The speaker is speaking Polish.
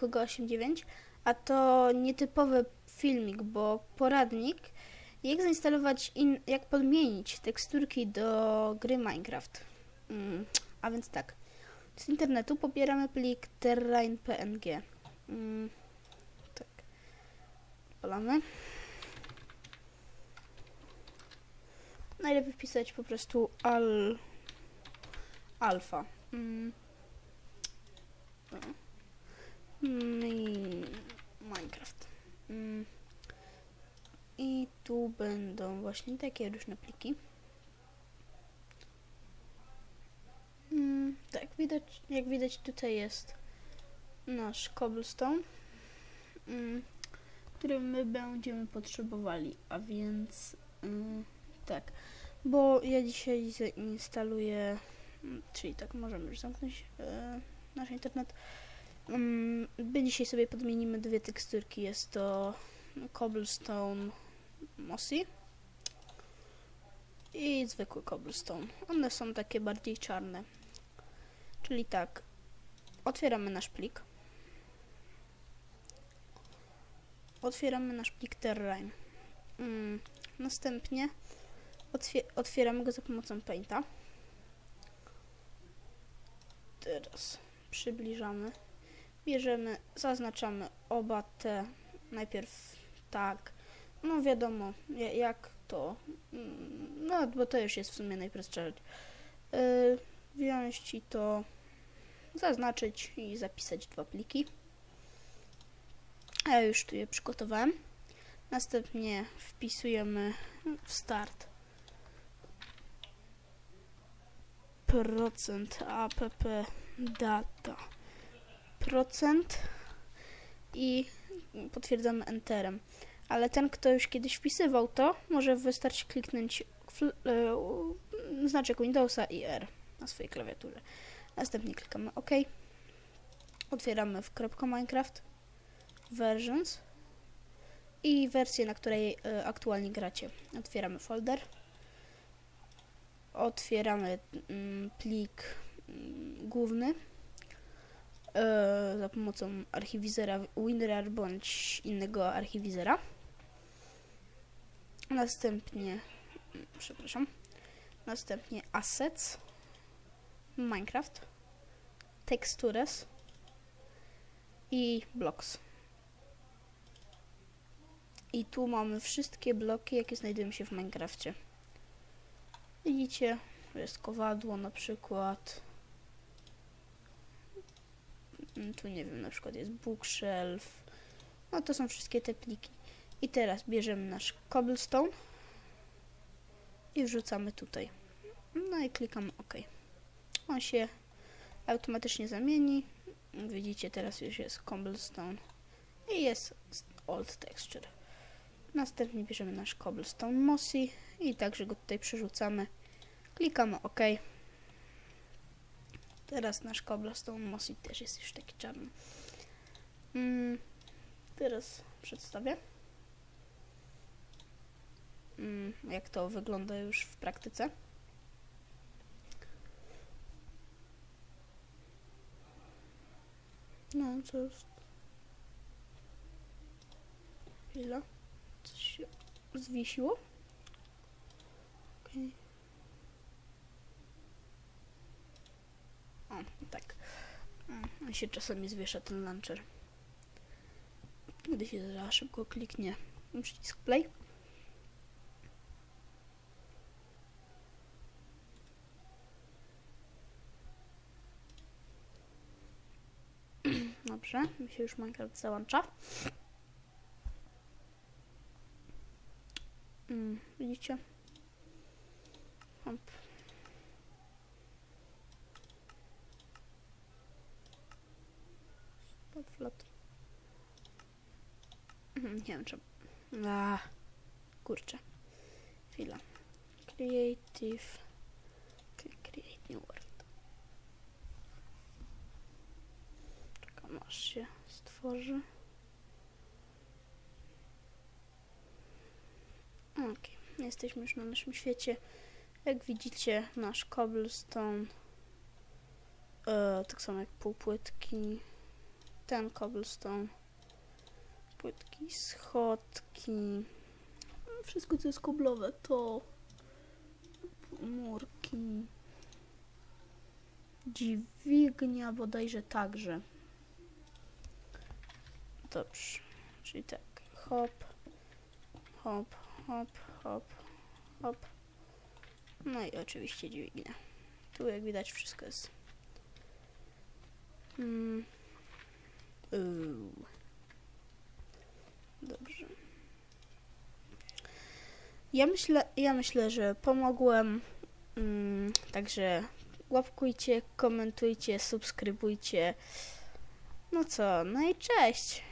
Hugo 89, a to nietypowy filmik, bo poradnik, jak zainstalować, in, jak podmienić teksturki do gry Minecraft. Mm, a więc tak, z internetu pobieramy plik terrain.png. Mm, tak, odpalamy. Najlepiej wpisać po prostu al, alfa. Mm. No. Mm, i Minecraft. Mm. I tu będą właśnie takie różne pliki. Mm, tak, widać, jak widać tutaj jest nasz cobblestone, mm, który my będziemy potrzebowali, a więc mm, tak, bo ja dzisiaj zainstaluję, mm, czyli tak, możemy już zamknąć e, nasz internet. Mm, My dzisiaj sobie podmienimy dwie teksturki. Jest to cobblestone mossy i zwykły cobblestone. One są takie bardziej czarne. Czyli tak, otwieramy nasz plik. Otwieramy nasz plik terrain. Mm, następnie otwie- otwieramy go za pomocą painta. Teraz przybliżamy bierzemy, zaznaczamy oba te, najpierw tak, no wiadomo, ja- jak to, mm, no bo to już jest w sumie najprostsza rzecz. Yy, wziąć i to, zaznaczyć i zapisać dwa pliki. Ja już tu je przygotowałem. Następnie wpisujemy w start procent app data i potwierdzamy enterem. Ale ten, kto już kiedyś wpisywał to, może wystarczy kliknąć e, znaczek Windowsa i R na swojej klawiaturze. Następnie klikamy OK. Otwieramy w .minecraft versions i wersję, na której e, aktualnie gracie. Otwieramy folder. Otwieramy mm, plik mm, główny e, za pomocą archiwizera WinRAR bądź innego archiwizera. Następnie, przepraszam, następnie Assets, Minecraft, Textures i Blocks. I tu mamy wszystkie bloki, jakie znajdują się w Minecrafcie. Widzicie, jest kowadło na przykład. Mm, Tu nie wiem, na przykład jest bookshelf. No to są wszystkie te pliki. I teraz bierzemy nasz cobblestone i wrzucamy tutaj. No i klikamy OK. On się automatycznie zamieni. Widzicie, teraz już jest cobblestone i jest old texture. Następnie bierzemy nasz cobblestone mossy i także go tutaj przerzucamy. Klikamy OK. Teraz nasz cobblestone mossy też jest już taki czarny. Mm, teraz przedstawię, mm, jak to wygląda już w praktyce. No, co jest? Chwila. Coś się zwiesiło. Okej. O, tak. Się czasami zwiesza ten launcher. Gdy się za szybko kliknie przycisk play. Dobrze, mi się już Minecraft załącza. Mm, widzicie? Hop. Podflot. Mhm, Nie wiem czemu. A, kurczę. Chwila. Creative. Cre- Create new world. Czekam aż się stworzy. Jesteśmy już na naszym świecie. Jak widzicie, nasz cobblestone, e, tak samo jak półpłytki, ten cobblestone. Płytki, schodki. Wszystko co jest koblowe to murki. Dźwignia bodajże także. Dobrze. Czyli tak. Hop. Hop, hop, hop, hop. No i oczywiście dźwignia. Tu jak widać wszystko jest. Mm. Uuu. Dobrze. Ja myślę, ja myślę, że pomogłem. Mm, także łapkujcie, komentujcie, subskrybujcie. No co, no i cześć.